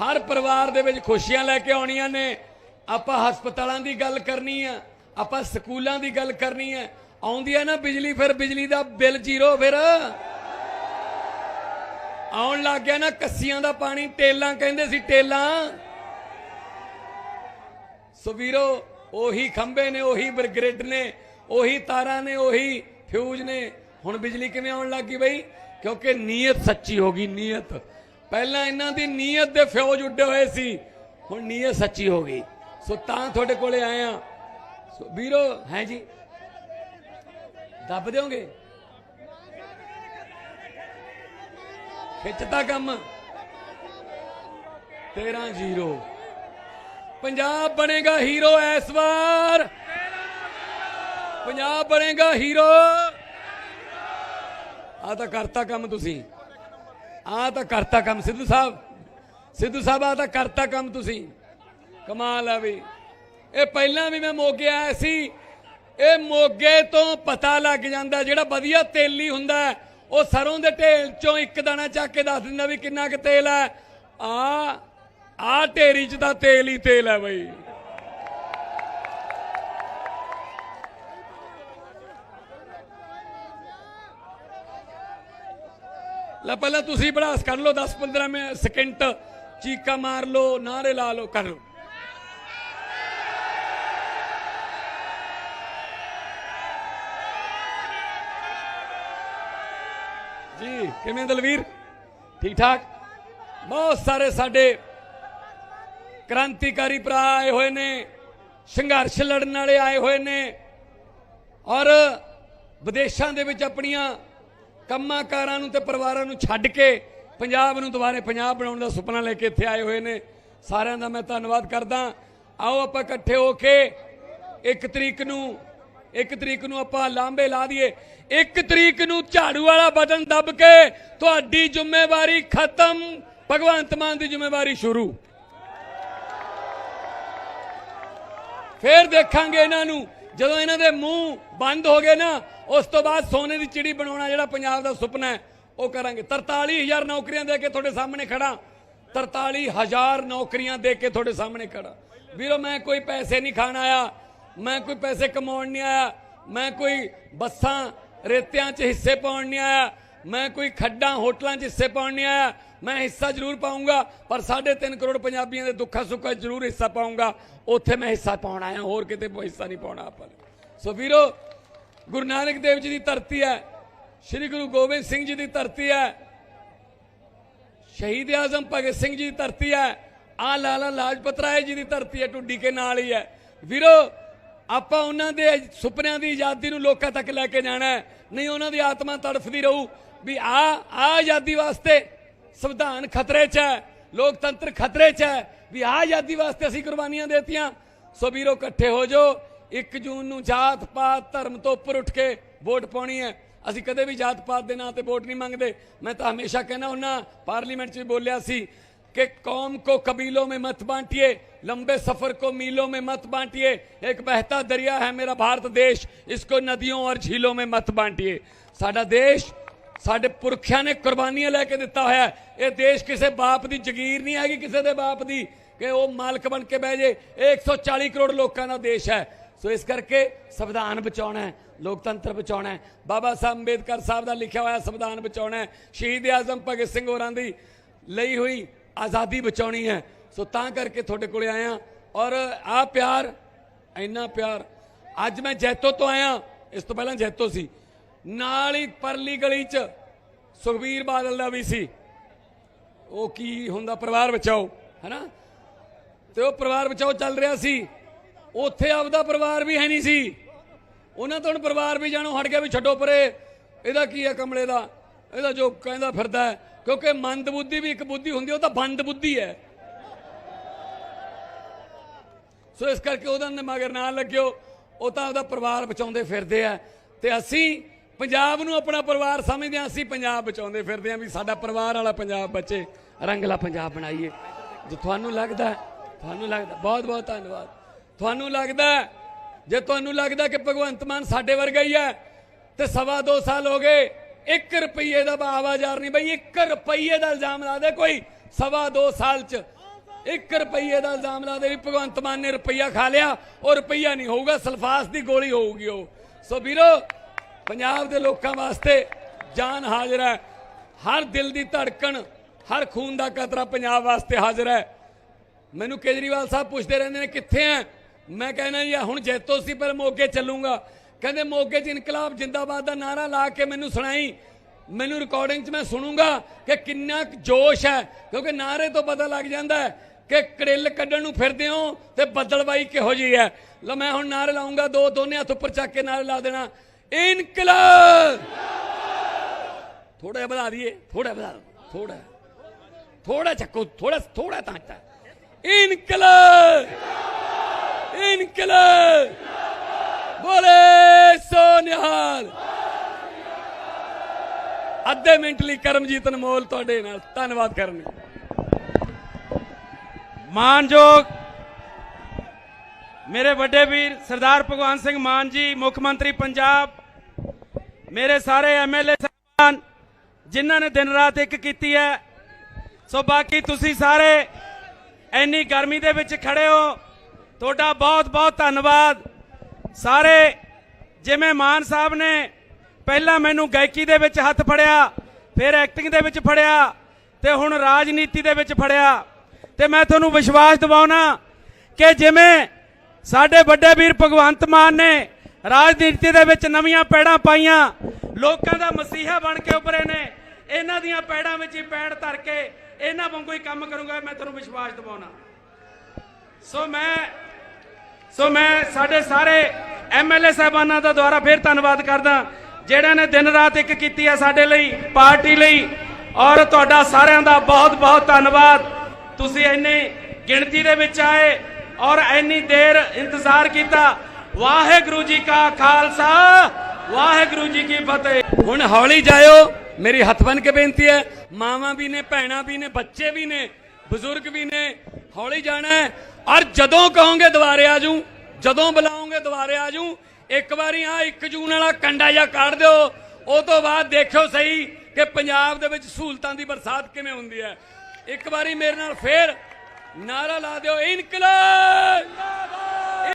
ਹਰ ਪਰਿਵਾਰ ਦੇ ਵਿੱਚ ਖੁਸ਼ੀਆਂ ਲੈ ਕੇ ਆਉਣੀਆਂ ਨੇ। ਆਪਾਂ ਹਸਪਤਾਲਾਂ ਦੀ ਗੱਲ ਕਰਨੀ ਆ, ਆਪਾਂ ਸਕੂਲਾਂ ਦੀ ਗੱਲ ਕਰਨੀ ਹੈ ਆਉਂਦੀ ਹੈ ਨਾ ਬਿਜਲੀ, ਫਿਰ ਬਿਜਲੀ ਦਾ ਬਿੱਲ ਜ਼ੀਰੋ ਫਿਰ। ਆਉਣ ਲੱਗ ਗਿਆ ਨਾ ਕੱਸੀਆਂ ਦਾ ਪਾਣੀ, ਟੇਲਾਂ ਕਹਿੰਦੇ ਸੀ ਟੇਲਾਂ। ਸੋ ਵੀਰੋ, ਉਹੀ ਖੰਭੇ ਨੇ, ਉਹੀ ਬ੍ਰਿਗੇਡ ਨੇ, ਉਹੀ ਤਾਰਾਂ ਨੇ, ਉਹੀ ਫਿਊਜ਼ ਨੇ। ਹੁਣ ਬਿਜਲੀ ਕਿਵੇਂ ਆਉਣ ਲੱਗ ਗਈ ਬਈ? ਕਿਉਂਕਿ ਨੀਅਤ ਸੱਚੀ ਹੋ ਗਈ, ਨੀਅਤ। ਪਹਿਲਾਂ ਇਹਨਾਂ ਦੀ ਨੀਅਤ ਦੇ ਫਿਊਜ਼ ਉੱਡੇ ਹੋਏ ਸੀ, ਹੁਣ ਨੀਅਤ ਸੱਚੀ ਹੋ ਗਈ। ਸੋ ਤਾਂ ਤੁਹਾਡੇ ਕੋਲੇ ਆਏ ਆ ਸੋ ਵੀਰੋ, ਹੈ ਜੀ? ਦੱਬ ਦਿਓਗੇ? ਖਿੱਚਤਾ ਕੰਮ? 13 ਜ਼ੀਰੋ। ਪੰਜਾਬ ਬਣੇਗਾ ਹੀਰੋ ਇਸ ਵਾਰ। ਪੰਜਾਬ ਬਣੇਗਾ ਹੀਰੋ। ਆ ਤਾਂ ਕਰਤਾ ਕੰਮ ਤੁਸੀਂ। ਆ ਤਾਂ ਕਰਤਾ ਕੰਮ, ਸਿੱਧੂ ਸਾਹਿਬ। ਸਿੱਧੂ ਸਾਹਿਬ ਆ ਤਾਂ ਕਰਤਾ ਕੰਮ ਤੁਸੀਂ। ਕਮਾਲ ਆ ਵੀ। ਇਹ ਪਹਿਲਾਂ ਵੀ ਮੈਂ ਮੋਗੇ ਆਇਆ ਸੀ। ਇਹ ਮੋਗੇ ਤੋਂ ਪਤਾ ਲੱਗ ਜਾਂਦਾ ਜਿਹੜਾ ਵਧੀਆ ਤੇਲੀ ਹੁੰਦਾ ਉਹ ਸਰੋਂ ਦੇ ਢੇਲ ਚੋਂ ਇੱਕ ਦਾਣਾ ਚੱਕ ਕੇ ਦੱਸ ਦਿੰਦਾ ਵੀ ਕਿੰਨਾ ਕੁ ਤੇਲ ਹੈ। ਆ ਆ ਢੇਰੀ ਚ ਤਾਂ ਤੇਲ ਹੀ ਤੇਲ ਹੈ ਬਈ। ਲੈ ਪਹਿਲਾਂ ਤੁਸੀਂ ਬੜਾਸ ਕਰ ਲਓ 10 15 ਮਿੰਟ ਸਕਿੰਟ ਚੀਕਾ ਮਾਰ ਲਓ ਨਾਰੇ ਲਾ ਲਓ, ਕਰ ਲਓ। ਜੀ, ਕਿਵੇਂ ਦਲਵੀਰ? ਠੀਕ ਠਾਕ ਬਹੁਤ ਸਾਰੇ ਸਾਡੇ ਕ੍ਰਾਂਤੀਕਾਰੀ ਭਰਾ ਆਏ ਹੋਏ ਨੇ, ਸੰਘਰਸ਼ ਲੜਨ ਵਾਲੇ ਆਏ ਹੋਏ ਨੇ ਔਰ ਵਿਦੇਸ਼ਾਂ ਦੇ ਵਿੱਚ ਆਪਣੀਆਂ ਕੰਮਾਂ ਕਾਰਾਂ ਨੂੰ ਤੇ ਪਰਿਵਾਰਾਂ ਨੂੰ ਛੱਡ ਕੇ ਪੰਜਾਬ ਨੂੰ ਦੁਬਾਰੇ ਪੰਜਾਬ ਬਣਾਉਣ ਦਾ ਸੁਪਨਾ ਲੈ ਕੇ ਇੱਥੇ ਆਏ ਹੋਏ ਨੇ। ਸਾਰਿਆਂ ਦਾ ਮੈਂ ਧੰਨਵਾਦ ਕਰਦਾ। ਆਓ ਆਪਾਂ ਇਕੱਠੇ ਹੋ ਕੇ ਇੱਕ ਤਰੀਕ ਨੂੰ, ਇੱਕ ਤਰੀਕ ਨੂੰ ਆਪਾਂ ਲਾਂਬੇ ਲਾ ਦਈਏ। ਇੱਕ ਤਰੀਕ ਨੂੰ ਝਾੜੂ ਵਾਲਾ ਬਟਨ ਦੱਬ ਕੇ ਤੁਹਾਡੀ ਜ਼ਿੰਮੇਵਾਰੀ ਖਤਮ। ਭਗਵੰਤ ਮਾਨ ਦੀ ਜ਼ਿੰਮੇਵਾਰੀ ਸ਼ੁਰੂ। ਫੇਰ ਦੇਖਾਂਗੇ ਇਹਨਾਂ ਨੂੰ। ਜਦੋਂ ਇਹਨਾਂ ਦੇ ਮੂੰਹ ਬੰਦ ਹੋ ਗਏ ਨਾ, ਉਸ ਤੋਂ ਬਾਅਦ ਸੋਨੇ ਦੀ ਚਿੜੀ ਬਣਾਉਣਾ ਜਿਹੜਾ ਪੰਜਾਬ ਦਾ ਸੁਪਨਾ ਹੈ, ਉਹ ਕਰਾਂਗੇ। 43000 ਨੌਕਰੀਆਂ ਦੇ ਕੇ ਤੁਹਾਡੇ ਸਾਹਮਣੇ ਖੜਾ। 43000 ਨੌਕਰੀਆਂ ਦੇ ਕੇ ਤੁਹਾਡੇ ਸਾਹਮਣੇ ਖੜਾ। ਵੀਰੋ, ਮੈਂ ਕੋਈ ਪੈਸੇ ਨਹੀਂ ਖਾਣ ਆਇਆ, ਮੈਂ ਕੋਈ ਪੈਸੇ ਕਮਾਉਣ ਨਹੀਂ ਆਇਆ, ਮੈਂ ਕੋਈ ਬੱਸਾਂ ਰੇਤਿਆਂ 'ਚ ਹਿੱਸੇ ਪਾਉਣ ਨਹੀਂ ਆਇਆ, ਮੈਂ ਕੋਈ ਖੱਡਾਂ ਹੋਟਲਾਂ 'ਚ ਹਿੱਸੇ ਪਾਉਣ ਨਹੀਂ ਆਇਆ ਮੈਂ ਹਿੱਸਾ ਜ਼ਰੂਰ ਪਾਉਂਗਾ ਪਰ 3.5 ਕਰੋੜ ਪੰਜਾਬੀਆਂ ਦੇ ਦੁੱਖਾਂ ਸੁੱਖਾਂ ਜ਼ਰੂਰ ਹਿੱਸਾ ਪਾਉਂਗਾ ਉੱਥੇ ਮੈਂ ਹਿੱਸਾ ਪਾਉਣਾ ਆਇਆ, ਹੋਰ ਕਿਤੇ ਹਿੱਸਾ ਨਹੀਂ ਪਾਉਣਾ ਆਪਾਂ ਨੇ। ਸੋ ਵੀਰੋ, ਗੁਰੂ ਨਾਨਕ ਦੇਵ ਜੀ ਦੀ ਧਰਤੀ ਹੈ, ਸ੍ਰੀ ਗੁਰੂ ਗੋਬਿੰਦ ਸਿੰਘ ਜੀ ਦੀ ਧਰਤੀ ਹੈ, ਸ਼ਹੀਦ ਆਜ਼ਮ ਭਗਤ ਸਿੰਘ ਜੀ ਦੀ ਧਰਤੀ ਹੈ ਆ ਲਾਲਾ ਲਾਜਪਤ ਰਾਏ ਜੀ ਦੀ ਧਰਤੀ ਹੈ ਟੁੱਡੀ ਕੇ ਨਾਲ ਹੀ ਹੈ। ਵੀਰੋ, ਆਪਾਂ ਉਹਨਾਂ ਦੇ ਸੁਪਨਿਆਂ ਦੀ ਆਜ਼ਾਦੀ ਨੂੰ ਲੋਕਾਂ ਤੱਕ ਲੈ ਕੇ ਜਾਣਾ ਨਹੀਂ, ਉਹਨਾਂ ਦੀ ਆਤਮਾ ਤੜਫਦੀ ਰਹੂ ਵੀ ਆ ਆ ਆਜ਼ਾਦੀ ਵਾਸਤੇ ਸੰਵਿਧਾਨ ਖਤਰੇ 'ਚ ਹੈ ਲੋਕਤੰਤਰ ਖਤਰੇ 'ਚ ਹੈ ਵੀ ਆ ਆਜ਼ਾਦੀ ਵਾਸਤੇ ਅਸੀਂ ਕੁਰਬਾਨੀਆਂ ਦੇਤੀਆਂ ਸੋ ਵੀਰੋ ਇਕੱਠੇ ਹੋ ਜਾਓ 1 ਜੂਨ ਨੂੰ ਜਾਤ ਪਾਤ ਧਰਮ ਤੋਂ ਉੱਪਰ ਉੱਠ ਕੇ ਵੋਟ ਪਾਉਣੀ ਹੈ ਅਸੀਂ ਕਦੇ ਵੀ ਜਾਤ ਪਾਤ ਦੇ ਨਾਂ ਤੇ ਵੋਟ ਨਹੀਂ ਮੰਗਦੇ ਮੈਂ ਤਾਂ ਹਮੇਸ਼ਾ ਕਹਿੰਦਾ ਹੁੰਨਾ ਪਾਰਲੀਮੈਂਟ 'ਚ ਵੀ ਬੋਲਿਆ ਸੀ कि कौम को कबीलों में मत बांटिए लंबे सफर को मीलों में मत बांटिए एक बहता दरिया है मेरा भारत देश इसको नदियों और झीलों में मत बांटिए ਸਾਡਾ ਦੇਸ਼ ਸਾਡੇ ਪੁਰਖਿਆਂ ਨੇ ਕੁਰਬਾਨੀਆਂ ਲੈ ਕੇ ਦਿੱਤਾ ਹੋਇਆ ਇਹ ਦੇਸ਼ ਕਿਸੇ ਬਾਪ ਦੀ ਜ਼ਗੀਰ ਨਹੀਂ ਹੈਗੀ, ਕਿਸੇ ਦੇ ਬਾਪ ਦੀ ਕਿ ਉਹ ਮਾਲਕ ਬਣ ਕੇ ਬਹਿ ਜੇ। ਇਹ 140 ਕਰੋੜ ਲੋਕਾਂ ਦਾ ਦੇਸ਼ ਹੈ। ਸੋ ਇਸ ਕਰਕੇ ਸੰਵਿਧਾਨ ਬਚਾਉਣਾ ਹੈ, ਲੋਕਤੰਤਰ ਬਚਾਉਣਾ ਹੈ। ਬਾਬਾ ਸਾਹਿਬ ਅੰਬੇਦਕਰ ਸਾਹਿਬ ਦਾ ਲਿਖਿਆ ਹੋਇਆ ਸੰਵਿਧਾਨ ਬਚਾਉਣਾ ਹੈ। ਸ਼ਹੀਦ ਆਜ਼ਮ ਭਗਤ ਸਿੰਘ ਹੋਰਾਂ ਦੀ ਲਈ ਹੋਈ ਆਜ਼ਾਦੀ ਬਚਾਉਣੀ ਹੈ। ਸੋ ਤਾਂ ਕਰਕੇ ਤੁਹਾਡੇ ਕੋਲੇ ਆਇਆ। ਔਰ ਆ ਪਿਆਰ, ਇੰਨਾ ਪਿਆਰ। ਅੱਜ ਮੈਂ ਜੈਤੋ ਤੋਂ ਆਇਆ। ਇਸ ਤੋਂ ਪਹਿਲਾਂ ਜੈਤੋ ਸੀ। ਨਾਲ ਹੀ ਪਰਲੀ ਗਲੀ 'ਚ ਸੁਖਬੀਰ ਬਾਦਲ ਦਾ ਵੀ ਸੀ। ਉਹ ਕੀ ਹੁੰਦਾ, ਪਰਿਵਾਰ ਬਚਾਓ, ਹੈਨਾ? ਤੇ ਉਹ ਪਰਿਵਾਰ ਬਚਾਓ ਚੱਲ ਰਿਹਾ ਸੀ। ਉੱਥੇ ਆਪਦਾ ਪਰਿਵਾਰ ਵੀ ਹੈ ਨਹੀਂ ਸੀ। ਉਹਨਾਂ ਤੋਂ ਹੁਣ ਪਰਿਵਾਰ ਵੀ ਜਾਣੋ, ਹਟ ਗਿਆ ਵੀ ਛੱਡੋ ਪਰੇ। ਇਹਦਾ ਕੀ ਹੈ ਕਮਲੇ ਦਾ? ਇਹਦਾ ਜੋ ਕਹਿੰਦਾ ਫਿਰਦਾ ਕਿਉਂਕਿ ਮੰਦ ਬੁੱਧੀ ਵੀ ਇੱਕ ਬੁੱਧੀ ਹੁੰਦੀ ਉਹ ਤਾਂ ਬੰਦ ਬੁੱਧੀ ਹੈ। ਸੋ ਇਸ ਕਰਕੇ ਉਹਦਾ ਨੇ ਮਗਰ ਨਾ ਲੱਗਿਓ, ਉਹ ਤਾਂ ਉਹਦਾ ਪਰਿਵਾਰ ਬਚਾਉਂਦੇ ਫਿਰਦੇ ਆ। ਤੇ ਅਸੀਂ ਪੰਜਾਬ ਨੂੰ ਆਪਣਾ ਪਰਿਵਾਰ ਸਮਝਦੇ ਆ ਅਸੀਂ ਪੰਜਾਬ ਬਚਾਉਂਦੇ ਫਿਰਦੇ ਆ ਵੀ ਸਾਡਾ ਪਰਿਵਾਰ ਵਾਲਾ ਪੰਜਾਬ ਬਚੇ ਰੰਗਲਾ ਪੰਜਾਬ ਬਣਾਈਏ। ਜੇ ਤੁਹਾਨੂੰ ਲੱਗਦਾ ਤੁਹਾਨੂੰ ਲੱਗਦਾ, ਬਹੁਤ ਬਹੁਤ ਧੰਨਵਾਦ। ਤੁਹਾਨੂੰ ਲੱਗਦਾ, ਜੇ ਤੁਹਾਨੂੰ ਲੱਗਦਾ ਕਿ ਭਗਵੰਤ ਮਾਨ ਸਾਡੇ ਵਰਗਾ ਹੀ ਹੈ, ਤੇ ਸਵਾ ਦੋ ਸਾਲ ਹੋ ਗਏ 1 ਰੁਪਏ ਦਾ ਆਵਾਜ਼ਾਰ ਨਹੀਂ ਬਈ 1 ਰੁਪਏ ਦਾ ਇਲਜ਼ਾਮ ਲਾ ਦੇ ਕੋਈ, ਸਵਾ ਦੋ ਸਾਲ ਚ। 1 ਰੁਪਈਏ ਦਾ ਇਲਜ਼ਾਮ ਲਾ ਦੇ ਵੀ ਭਗਵੰਤ ਮਾਨ ਨੇ ਰੁਪਈਆ ਖਾ ਲਿਆ, ਉਹ ਰੁਪਈਆ ਨਹੀਂ ਹੋਊਗਾ, ਸਲਫਾਸ ਦੀ ਗੋਲੀ ਹੋਊਗੀ ਉਹ। ਸੋ ਵੀਰੋ ਪੰਜਾਬ ਦੇ ਲੋਕਾਂ ਵਾਸਤੇ ਜਾਨ ਹਾਜ਼ਰ ਹੈ। ਹਰ ਦਿਲ ਦੀ ਧੜਕਣ, ਹਰ ਖੂਨ ਦਾ ਕਤਰਾ ਪੰਜਾਬ ਵਾਸਤੇ ਹਾਜ਼ਰ ਹੈ। ਮੈਨੂੰ ਕੇਜਰੀਵਾਲ ਸਾਹਿਬ ਪੁੱਛਦੇ ਰਹਿੰਦੇ ਨੇ, ਕਿੱਥੇ ਆ ਮੈਂ ਕਹਿੰਦਾ ਜੀ, ਹੁਣ ਜੈਤੋ ਸੀ, ਪਰ ਮੋਗੇ ਚੱਲੂਗਾ। ਕਹਿੰਦੇ ਮੋਗੇ 'ਚ ਇਨਕਲਾਬ ਜਿੰਦਾਬਾਦ ਦਾ ਨਾਰਾ ਲਾ ਕੇ ਮੈਨੂੰ ਸੁਣਾਈ। ਮੈਨੂੰ ਰਿਕਾਰਡਿੰਗ 'ਚ ਮੈਂ ਸੁਣੂੰਗਾ ਕਿ ਕਿੰਨਾ ਕੁ ਜੋਸ਼ ਹੈ, ਕਿਉਂਕਿ ਨਾਰੇ ਤੋਂ ਪਤਾ ਲੱਗ ਜਾਂਦਾ ਹੈ ਕਿ ਕੜਿੱਲ ਕੱਢਣ ਨੂੰ ਫਿਰਦੇ ਹੋ ਤੇ ਬੱਦਲਬਾਈ ਕਿਹੋ ਜਿਹੀ ਹੈ। ਲਓ, ਮੈਂ ਹੁਣ ਨਾਰੇ ਲਾਉਂਗਾ ਦੋ ਦੋਨੇ ਹੱਥ ਉੱਪਰ ਚੱਕ ਕੇ ਨਾਰੇ ਲਾ ਦੇਣਾ। ਇਨਕਲਾਬ। ਥੋੜਾ ਜਿਹਾ ਵਧਾ ਦਈਏ ਥੋੜਾ ਵਧਾ ਥੋੜਾ ਥੋੜਾ ਚੱਕੋ ਥੋੜਾ ਥੋੜਾ ਤਾਂ ਚੱਕ ਇਨਕਲਾਬ। ਇਨਕਲਾਬ। ਬੋਲੇ ਸੋਨਿਹਾਲ। ਅੱਧੇ ਮਿੰਟ ਲਈ ਕਰਮਜੀਤ ਅਨਮੋਲ ਤੁਹਾਡੇ ਨਾਲ। ਧੰਨਵਾਦ ਕਰਨਗੇ ਮਾਨਯੋਗ ਮੇਰੇ ਵੱਡੇ ਵੀਰ ਸਰਦਾਰ ਭਗਵਾਨ ਸਿੰਘ ਮਾਨ ਜੀ, ਮੁੱਖ ਮੰਤਰੀ ਪੰਜਾਬ, ਮੇਰੇ ਸਾਰੇ ਐਮਐਲਏ ਸਾਹਿਬਾਨ, ਜਿਨ੍ਹਾਂ ਨੇ ਦਿਨ ਰਾਤ ਇੱਕ ਕੀਤੀ ਹੈ। ਸੋ ਬਾਕੀ ਤੁਸੀਂ ਸਾਰੇ ਇੰਨੀ ਗਰਮੀ ਦੇ ਵਿੱਚ ਖੜੇ ਹੋ। ਤੁਹਾਡਾ ਬਹੁਤ ਬਹੁਤ ਧੰਨਵਾਦ। ਸਾਰੇ ਜਿਵੇਂ ਮਾਨ ਸਾਹਿਬ ਨੇ ਪਹਿਲਾਂ ਮੈਨੂੰ ਗਾਇਕੀ ਦੇ ਵਿੱਚ ਹੱਥ ਫੜਿਆ, ਫਿਰ ਐਕਟਿੰਗ ਦੇ ਵਿੱਚ ਫੜਿਆ, ਤੇ ਹੁਣ ਰਾਜਨੀਤੀ ਦੇ ਵਿੱਚ ਫੜਿਆ। ਤੇ ਮੈਂ ਤੁਹਾਨੂੰ ਵਿਸ਼ਵਾਸ ਦਿਵਾਉਣਾ ਕਿ ਜਿਵੇਂ ਸਾਡੇ ਵੱਡੇ ਵੀਰ ਭਗਵੰਤ ਮਾਨ ਨੇ ਰਾਜਨੀਤੀ ਦੇ ਵਿੱਚ ਨਵੀਆਂ ਪੈੜਾਂ ਪਾਈਆਂ। ਲੋਕਾਂ ਦਾ ਮਸੀਹਾ ਬਣ ਕੇ ਉਭਰੇ ਨੇ। ਇਹਨਾਂ ਦੀਆਂ ਪੈੜਾਂ ਵਿੱਚ ਹੀ ਪੈੜ ਧਰ ਕੇ ਇਹਨਾਂ ਵਾਂਗੂ ਹੀ ਕੰਮ ਕਰੂੰਗਾ। ਮੈਂ ਤੁਹਾਨੂੰ ਵਿਸ਼ਵਾਸ ਦਿਵਾਉਣਾ। ਸੋ ਮੈਂ ਸੋ ਮੈਂ ਸਾਡੇ ਸਾਰੇ ਐਮਐਲਏ ਸਾਹਿਬਾਨਾਂ ਦਾ ਦੁਆਰਾ ਫਿਰ ਧੰਨਵਾਦ ਕਰਦਾ। ਜਿਹੜਿਆਂ ਨੇ ਦਿਨ ਰਾਤ ਇੱਕ ਕੀਤੀ ਹੈ ਸਾਡੇ ਲਈ, ਪਾਰਟੀ ਲਈ। ਔਰ ਤੁਹਾਡਾ ਸਾਰਿਆਂ ਦਾ ਬਹੁਤ ਬਹੁਤ ਧੰਨਵਾਦ। ਤੁਸੀਂ ਇੰਨੀ ਗਿਣਤੀ ਦੇ ਵਿੱਚ ਆਏ। ਔਰ ਇੰਨੀ ਦੇਰ ਇੰਤਜ਼ਾਰ ਕੀਤਾ। ਵਾਹਿਗੁਰੂ ਜੀ ਕਾ ਖਾਲਸਾ, ਵਾਹਿਗੁਰੂ ਜੀ ਕੀ ਫਤਿਹ। ਹੁਣ ਹੌਲੀ ਜਾਇਓ, ਮੇਰੀ ਹੱਥ ਬਨ ਕੇ ਬੇਨਤੀ ਹੈ, ਮਾਵਾਂ ਵੀ ਨੇ, ਭੈਣਾਂ ਵੀ ਨੇ, ਬੱਚੇ ਵੀ ਨੇ, ਬਜ਼ੁਰਗ ਵੀ ਨੇ, ਹੌਲੀ ਜਾਣਾ ਹੈ। ਔਰ ਜਦੋਂ ਕਹੋਗੇ ਦੁਬਾਰੇ ਆ ਜੂ ਜਦੋਂ ਬੁਲਾਉਂਗੇ ਦੁਬਾਰੇ ਆ ਜੂ ਇੱਕ ਵਾਰੀ ਆ 1 ਜੂਨ ਵਾਲਾ ਕੰਡਾ ਜਾਂ ਕੱਢ ਦਿਓ। ਉਹ ਤੋਂ ਬਾਅਦ ਦੇਖਿਓ ਸਹੀ ਕਿ ਪੰਜਾਬ ਦੇ ਵਿੱਚ ਸਹੂਲਤਾਂ ਦੀ ਬਰਸਾਤ ਕਿਵੇਂ ਹੁੰਦੀ ਹੈ। ਇੱਕ ਵਾਰੀ ਮੇਰੇ ਨਾਲ ਫੇਰ ਨਾਰਾ ਲਾ ਦਿਓ ਇਨਕਲਾਬ!